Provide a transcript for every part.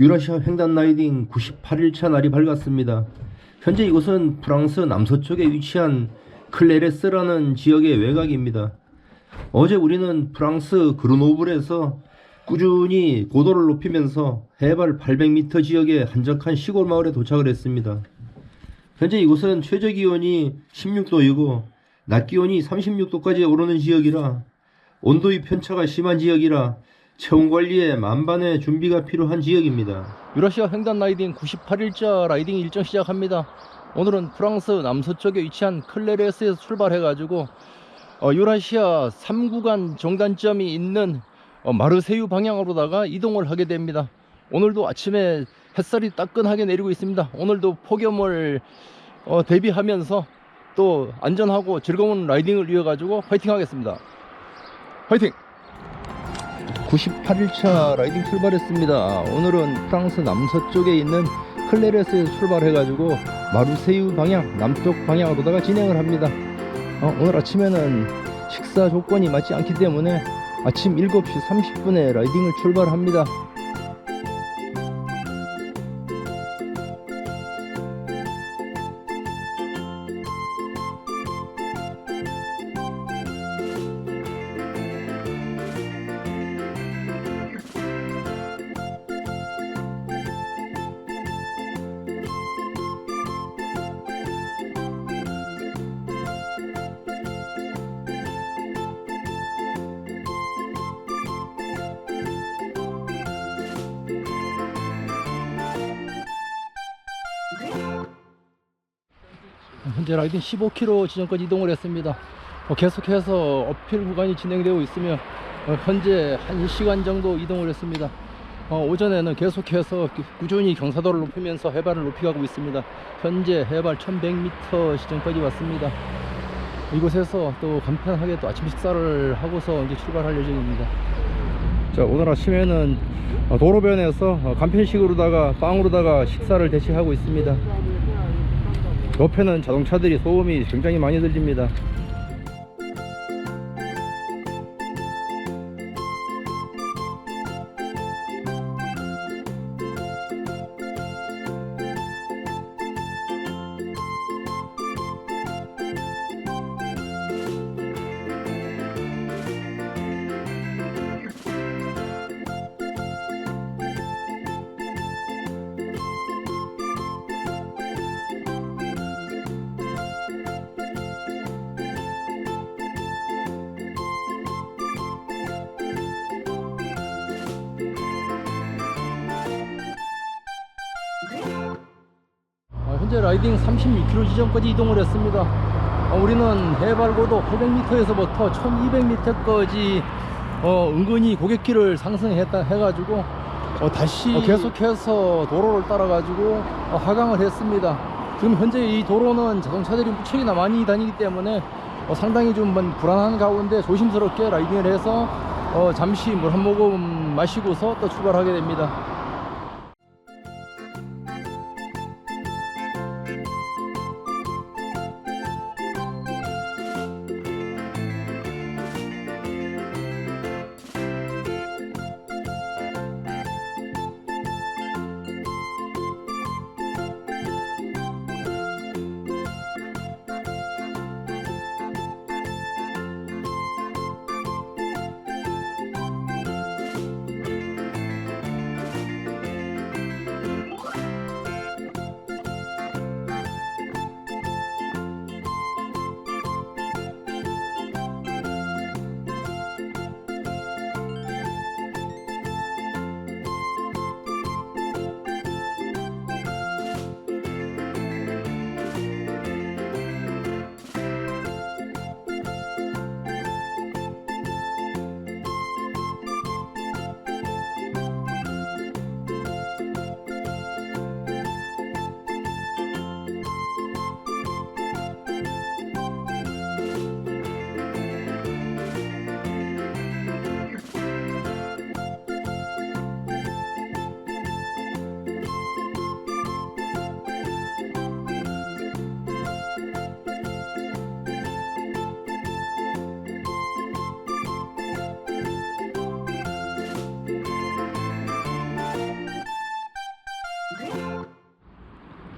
유라시아 횡단 라이딩 98일차 날이 밝았습니다. 현재 이곳은 프랑스 남서쪽에 위치한 클레레스라는 지역의 외곽입니다. 어제 우리는 프랑스 그르노블에서 꾸준히 고도를 높이면서 해발 800m 지역의 한적한 시골 마을에 도착을 했습니다. 현재 이곳은 최저 기온이 16도이고 낮 기온이 36도까지 오르는 지역이라 온도의 편차가 심한 지역이라 체온 관리에 만반의 준비가 필요한 지역입니다. 유라시아 횡단 라이딩 98일자 라이딩 일정 시작합니다. 오늘은 프랑스 남서쪽에 위치한 클레레스에서 출발해가지고 어, 유라시아 3구간 정단점이 있는 어, 마르세유 방향으로다가 이동을 하게 됩니다. 오늘도 아침에 햇살이 따끈하게 내리고 있습니다. 오늘도 폭염을 어, 대비하면서 또 안전하고 즐거운 라이딩을 이어가지고 파이팅 하겠습니다. 파이팅! 98일차 라이딩 출발했습니다. 오늘은 프랑스 남서쪽에 있는 클레레스에서 출발해가지고 마르세유 방향, 남쪽 방향으로다가 진행을 합니다. 어, 오늘 아침에는 식사 조건이 맞지 않기 때문에 아침 7시 30분에 라이딩을 출발합니다. 현재 라이딩 15km 지점까지 이동을 했습니다. 어, 계속해서 어필 구간이 진행되고 있으며 어, 현재 1시간 정도 이동을 했습니다. 어, 오전에는 계속해서 꾸- 꾸준히 경사도를 높이면서 해발을 높이가고 있습니다. 현재 해발 1100m 지점까지 왔습니다. 이곳에서 또 간편하게 또 아침 식사를 하고서 이제 출발할 예정입니다. 자 오늘 아침에는 어, 도로변에서 어, 간편식으로다가 빵으로다가 식사를 대체하고 있습니다. 옆에는 자동차들이 소음이 굉장히 많이 들립니다. 현재 라이딩 36km 지점까지 이동을 했습니다. 어, 우리는 해발고도 800m에서부터 1200m까지 어, 은근히 고객길을 상승했다 해가지고 어, 다시 계속해서 도로를 따라가지고 어, 하강을 했습니다. 지금 현재 이 도로는 자동차들이 무척이나 많이 다니기 때문에 어, 상당히 좀뭔 불안한 가운데 조심스럽게 라이딩을 해서 어, 잠시 물 한 모금 마시고서 또 출발하게 됩니다.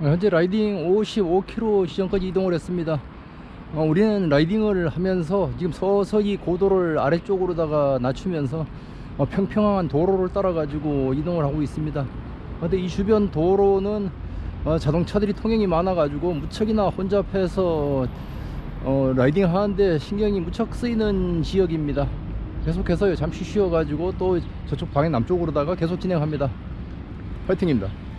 현재 라이딩 55km 지점까지 이동을 했습니다. 어, 우리는 라이딩을 하면서 지금 서서히 고도를 아래쪽으로다가 낮추면서 어, 평평한 도로를 따라 가지고 이동을 하고 있습니다. 근데 이 주변 도로는 어, 자동차들이 통행이 많아 가지고 무척이나 혼잡해서 어, 라이딩 하는데 신경이 무척 쓰이는 지역입니다. 계속해서 잠시 쉬어 가지고 또 저쪽 방향 남쪽으로다가 계속 진행합니다. 파이팅입니다.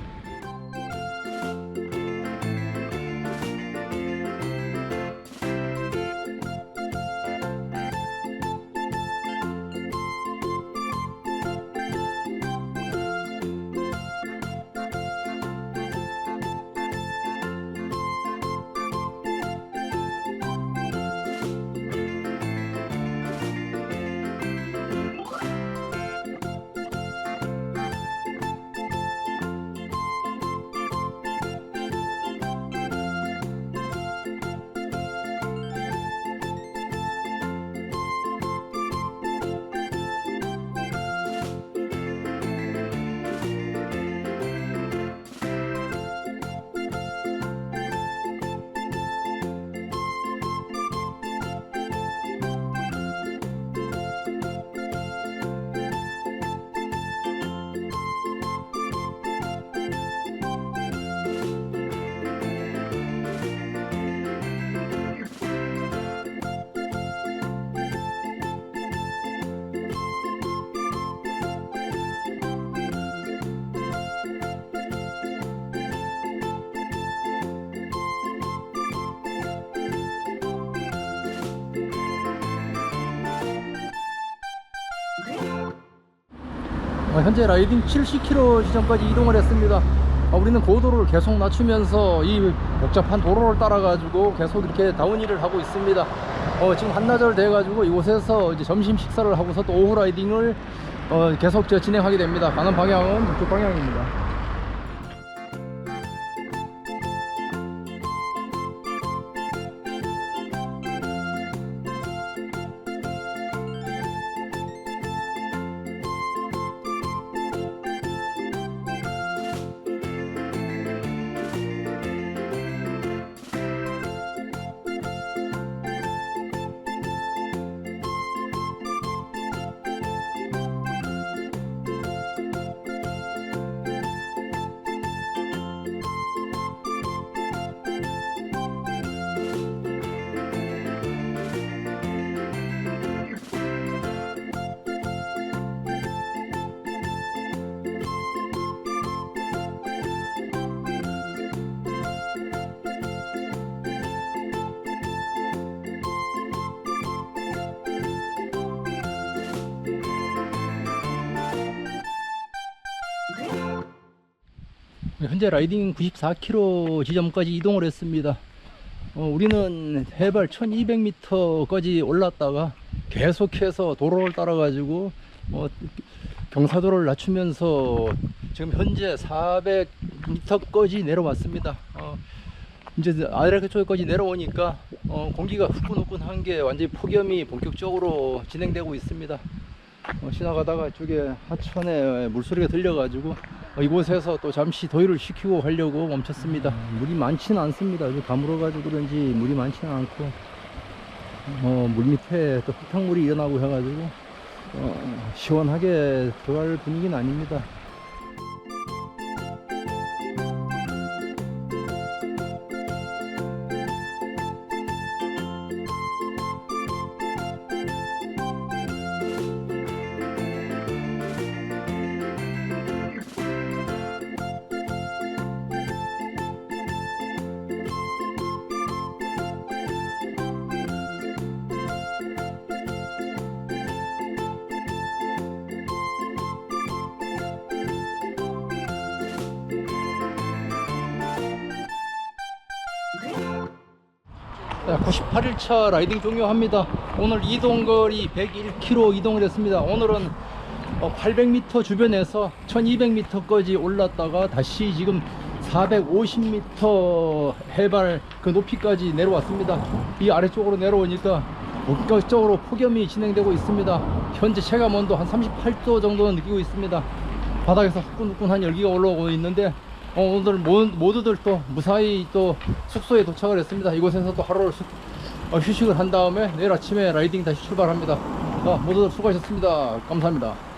현재 라이딩 70km 지점까지 이동을 했습니다. 어, 우리는 고도를 계속 낮추면서 이 복잡한 도로를 따라 가지고 계속 이렇게 다운힐을 하고 있습니다. 어, 지금 한나절 돼 가지고 이곳에서 이제 점심 식사를 하고서 또 오후 라이딩을 어, 계속 저 진행하게 됩니다. 가는 방향은 저쪽 방향입니다. 현재 라이딩 94km 지점까지 이동을 했습니다. 어, 우리는 해발 1200m까지 올랐다가 계속해서 도로를 따라 가지고 어, 경사도를 낮추면서 지금 현재 400m까지 내려왔습니다. 어, 이제 아래쪽까지 내려오니까 어, 공기가 후끈후끈한 게 완전히 폭염이 본격적으로 진행되고 있습니다. 어, 지나가다가 쪽에 하천에 물소리가 들려 가지고 어, 이곳에서 또 잠시 더위를 식히고 가려고 멈췄습니다. 물이 많지는 않습니다. 아주 가물어 가지고 그런지 물이 많지는 않고 어, 물 밑에 또 흙탕물이 일어나고 해가지고 어, 시원하게 들어갈 분위기는 아닙니다. 자, 98일차 라이딩 종료합니다. 오늘 이동거리 101km 이동을 했습니다. 오늘은 800m 주변에서 1200m까지 올랐다가 다시 지금 450m 해발 그 높이까지 내려왔습니다. 이 아래쪽으로 내려오니까 본격적으로 폭염이 진행되고 있습니다. 현재 체감 온도 한 38도 정도는 느끼고 있습니다. 바닥에서 후끈후끈한 열기가 올라오고 있는데 어, 오늘 모, 모두들 또 무사히 또 숙소에 도착을 했습니다. 이곳에서 또 하루를 숙- 어, 휴식을 한 다음에 내일 아침에 라이딩 다시 출발합니다. 자, 모두들 수고하셨습니다. 감사합니다.